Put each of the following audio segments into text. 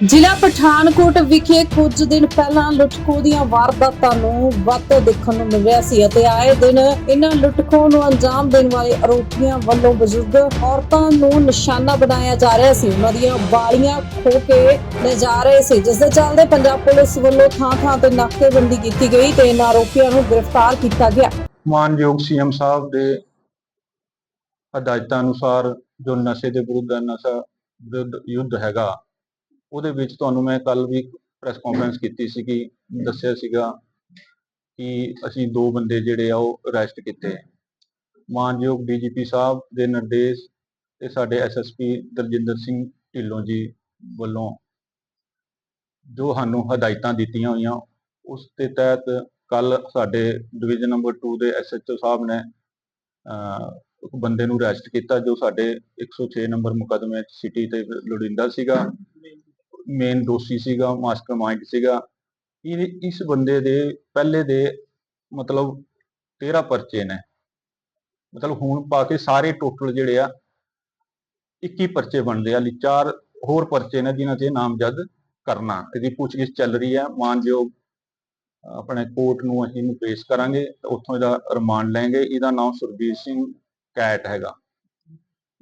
ਜ਼ਿਲ੍ਹਾ ਪਠਾਨਕੋਟ ਵਿਖੇ ਕੁਝ ਦਿਨ ਪਹਿਲਾਂ ਲੁੱਟਖੋ ਦੀਆਂ ਵਾਰਦਾਤਾਂ ਨੂੰ ਵੱਧ ਦੇਖਣ ਨੂੰ ਮਿਲ ਰਿਹਾ ਸੀ ਅਤੇ ਆਏ ਦਿਨ ਇਹਨਾਂ ਲੁੱਟਖੋ ਨੂੰ ਅੰਜਾਮ ਦੇਣ ਵਾਲੇ ਆਰੋਪੀਆਂ ਵੱਲੋਂ ਬਜ਼ੁਰਗ ਔਰਤਾਂ ਨੂੰ ਨਿਸ਼ਾਨਾ ਬਣਾਇਆ ਜਾ ਰਿਹਾ ਸੀ। ਉਹਨਾਂ ਦੀਆਂ ਬਾਲੀਆਂ ਖੋ ਕੇ ਲੈ ਜਾ ਰਹੇ ਸੀ। ਜਿਸ ਦੇ ਚੱਲਦੇ ਪੰਜਾਬ ਪੁਲਿਸ ਵੱਲੋਂ ਥਾਂ-ਥਾਂ ਤੇ ਨਾਕੇਬੰਦੀ ਕੀਤੀ ਗਈ ਤੇ ਇਹਨਾਂ ਆਰੋਪੀਆਂ ਨੂੰ ਗ੍ਰਿਫਤਾਰ ਕੀਤਾ ਗਿਆ। ਮਾਨਯੋਗ ਸੀਐਮ ਸਾਹਿਬ ਦੇ ਹਦਾਇਤਾਂ ਅਨੁਸਾਰ ਜੋ ਨਸ਼ੇ ਦੇ ਵਿਰੁੱਧ ਨਸ਼ਾ ਵਿਰੁੱਧ ਯੁੱਧ ਹੈਗਾ ਉਹਦੇ ਵਿੱਚ ਤੁਹਾਨੂੰ ਮੈਂ ਕੱਲ ਵੀ ਪ੍ਰੈਸ ਕਾਨਫਰੰਸ ਕੀਤੀ ਸੀ ਕਿ ਦੱਸਿਆ ਸੀਗਾ ਕਿ ਅਸੀਂ ਦੋ ਬੰਦੇ ਜਿਹੜੇ ਆ ਉਹ ਅਰੈਸਟ ਕੀਤੇ। ਮਾਨਯੋਗ ਡੀਜੀਪੀ ਸਾਹਿਬ ਦੇ ਨਿਰਦੇਸ਼ ਤੇ ਸਾਡੇ ਐਸਐਸਪੀ ਦਰਜਿੰਦਰ ਸਿੰਘ ਢਿੱਲੋਂ ਜੀ ਵੱਲੋਂ ਜੋ ਸਾਨੂੰ ਹਦਾਇਤਾਂ ਦਿੱਤੀਆਂ ਹੋਈਆਂ ਉਸ ਦੇ ਤਹਿਤ ਕੱਲ ਸਾਡੇ ਡਿਵੀਜ਼ਨ ਨੰਬਰ 2 ਦੇ ਐਸਐਚਓ ਸਾਹਿਬ ਨੇ ਅਹ, ਇੱਕ ਬੰਦੇ ਨੂੰ ਅਰੈਸਟ ਕੀਤਾ ਜੋ ਸਾਡੇ 106 ਨੰਬਰ ਮੁਕਦਮੇ ਸਿਟੀ ਤੇ ਲੋੜਿੰਦਾ ਸੀਗਾ। ਮੇਨ ਦੋਸ਼ੀ ਸੀਗਾ ਮਾਸਟਰਮਾਈਂਡ ਸੀਗਾ। ਇਹ, ਇਸ ਬੰਦੇ ਦੇ, ਪਹਿਲੇ ਦੇ ਮਤਲਬ 13 ਪਰਚੇ ਨੇ। ਮਤਲਬ ਹੁਣ ਪਾ ਕੇ ਸਾਰੇ ਟੋਟਲ ਜਿਹੜੇ ਆ 21 ਪਰਚੇ ਬਣਦੇ ਆ। ਲਈ ਚਾਰ ਹੋਰ ਪਰਚੇ ਨੇ ਜਿਨ੍ਹਾਂ 'ਚ ਨਾਮਜ਼ਦ ਕਰਨਾ। ਇਹਦੀ ਪੁੱਛਗਿੱਛ ਚੱਲ ਰਹੀ ਹੈ ਮਾਨਯੋਗ ਆਪਣੇ ਕੋਰਟ ਨੂੰ ਅਸੀਂ ਇਹਨੂੰ ਪੇਸ਼ ਕਰਾਂਗੇ। ਤੇ ਉੱਥੋਂ ਇਹਦਾ ਰਿਮਾਂਡ ਲੈਂਗੇ ਇਹਦਾ ਨਾਮ ਸੁਰਬੀਰ ਸਿੰਘ ਕੈਟ ਹੈਗਾ।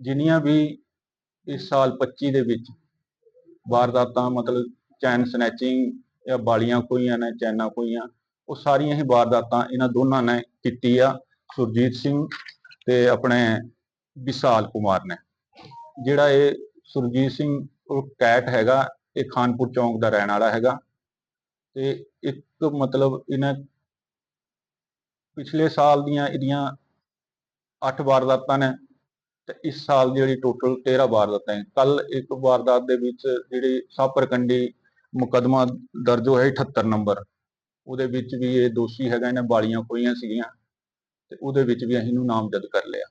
ਜਿੰਨੀਆਂ ਵੀ ਇਸ ਸਾਲ 25 ਦੇ ਵਿੱਚ ਵਾਰਦਾਤਾਂ, ਮਤਲਬ ਚੈਨ ਸਨੈਚਿੰਗ ਜਾਂ ਬਾਲੀਆਂ ਖੋਈਆਂ ਨੇ, ਚੈਨਾਂ ਖੋਈਆਂ ਉਹ ਸਾਰੀਆਂ ਹੀ ਵਾਰਦਾਤਾਂ ਇਹਨਾਂ ਦੋਨਾਂ ਨੇ ਕੀਤੀ ਆ, ਸੁਰਜੀਤ ਸਿੰਘ ਤੇ ਆਪਣੇ ਵਿਸ਼ਾਲ ਕੁਮਾਰ ਨੇ। ਜਿਹੜਾ ਇਹ ਸੁਰਜੀਤ ਸਿੰਘ, ਉਹ ਕੈਟ ਹੈਗਾ, ਇਹ ਖਾਨਪੁਰ ਚੌਂਕ ਦਾ ਰਹਿਣ ਵਾਲਾ ਹੈਗਾ ਤੇ ਇੱਕ ਮਤਲਬ ਇਹਨਾਂ ਪਿਛਲੇ ਸਾਲ ਦੀਆਂ ਇਹਦੀਆਂ 8 ਵਾਰਦਾਤਾਂ ਨੇ ਤੇ ਇਸ ਸਾਲ ਦੀ ਜਿਹੜੀ ਟੋਟਲ 13 ਵਾਰਦਾਤਾਂ ਹੈ। ਕੱਲ ਇੱਕ ਵਾਰਦਾਤ ਦੇ ਵਿੱਚ ਜਿਹੜੀ ਸਾਪਰਕੰਡੀ ਮੁਕਦਮਾ ਦਰਜ ਹੋਇਆ 78 ਨੰਬਰ। ਉਹਦੇ ਵਿੱਚ ਵੀ ਇਹ ਦੋਸ਼ੀ ਹੈਗਾ ਇਹਨੇ ਬਾਲੀਆਂ ਖੋਈਆਂ ਸੀਗੀਆਂ ਤੇ ਉਹਦੇ ਵਿੱਚ ਵੀ ਅਸੀਂ ਇਹਨੂੰ ਨਾਮਜ਼ਦ ਕਰ ਲਿਆ।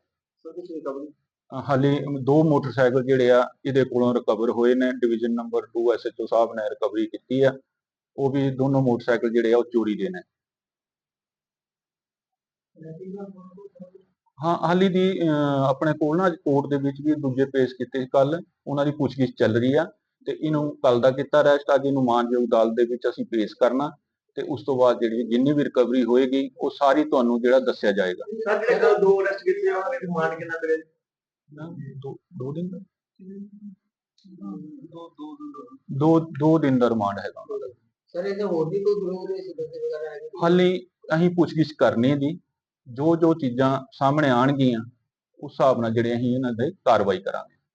ਹਾਲੇ ਦੋ ਮੋਟਰਸਾਈਕਲ ਜਿਹੜੇ ਆ ਇਹਦੇ ਕੋਲੋਂ ਰਿਕਵਰ ਹੋਏ ਨੇ। ਡਿਵੀਜ਼ਨ ਨੰਬਰ 2 ਐਸਐਚਓ ਸਾਹਿਬ ਨੇ ਰਿਕਵਰੀ ਕੀਤੀ ਆ। ਉਹ ਵੀ ਦੋਨੋਂ ਮੋਟਰਸਾਈਕਲ ਜਿਹੜੇ ਆ ਉਹ ਚੋਰੀ ਦੇ ਨੇ। ਹਾਂ ਹਾਲੀ ਦੀ ਅਹ, ਆਪਣੇ ਕੋਲ ਨਾ ਕੋਰਟ ਦੇ ਵਿੱਚ ਵੀ ਦੂਜੇ ਪੇਸ਼ ਕੀਤੇ ਕੱਲ ਉਹਨਾਂ ਦੀ ਪੁੱਛਗਿੱਛ ਚੱਲ ਰਹੀ ਆ ਤੇ ਇਹਨੂੰ ਕੱਲ ਦਾ ਕੀਤਾ ਅਰੈਸਟ ਅੱਜ ਇਹਨੂੰ ਮਾਨਯੋਗ ਅਦਾਲਤ ਦੇ ਵਿੱਚ ਅਸੀਂ ਪੇਸ਼ ਕਰਨਾ ਤੇ ਉਸ ਤੋਂ ਬਾਅਦ ਜਿਹੜੀ ਜਿੰਨੀ ਵੀ ਰਿਕਵਰੀ ਹੋਏਗੀ ਉਹ ਸਾਰੀ ਤੁਹਾਨੂੰ ਜਿਹੜਾ ਦੱਸਿਆ ਜਾਏਗਾ। ਸਰ ਜਿਹੜੇ ਕੱਲ ਦੋ ਅਰੈਸਟ ਕੀਤੇ ਆ, ਉਹਨਾਂ ਨੇ ਰਿਮਾਂਡ ਕਿੰਨਾ ਕਰੇ ਨਾ, ਦੋ ਦੋ ਦਿਨ ਦਾ? ਦੋ ਦੋ ਦੋ ਦੋ ਦਿਨ ਦਾ ਰਿਮਾਂਡ ਹੈਗਾ ਉਹਨਾਂ ਦਾ। ਸਰ ਇਹਦੇ ਹੋਰ ਵੀ ਕੋਈ ਗਰੋਹ ਦੇ ਸਿੱਧੇ ਵਗੈਰਾ ਹੈਗੇ? ਹਾਲੀ ਅਸੀਂ ਪੁੱਛਗਿੱਛ ਕਰਨੀ ਹੈ ਜੀ। ਜੋ ਜੋ ਚੀਜ਼ਾਂ ਸਾਹਮਣੇ ਆਣਗੀਆਂ ਉਸ ਹਿਸਾਬ ਨਾਲ ਜਿਹੜੇ ਅਸੀਂ ਇਹਨਾਂ ਦੇ ਕਾਰਵਾਈ ਕਰਾਂਗੇ।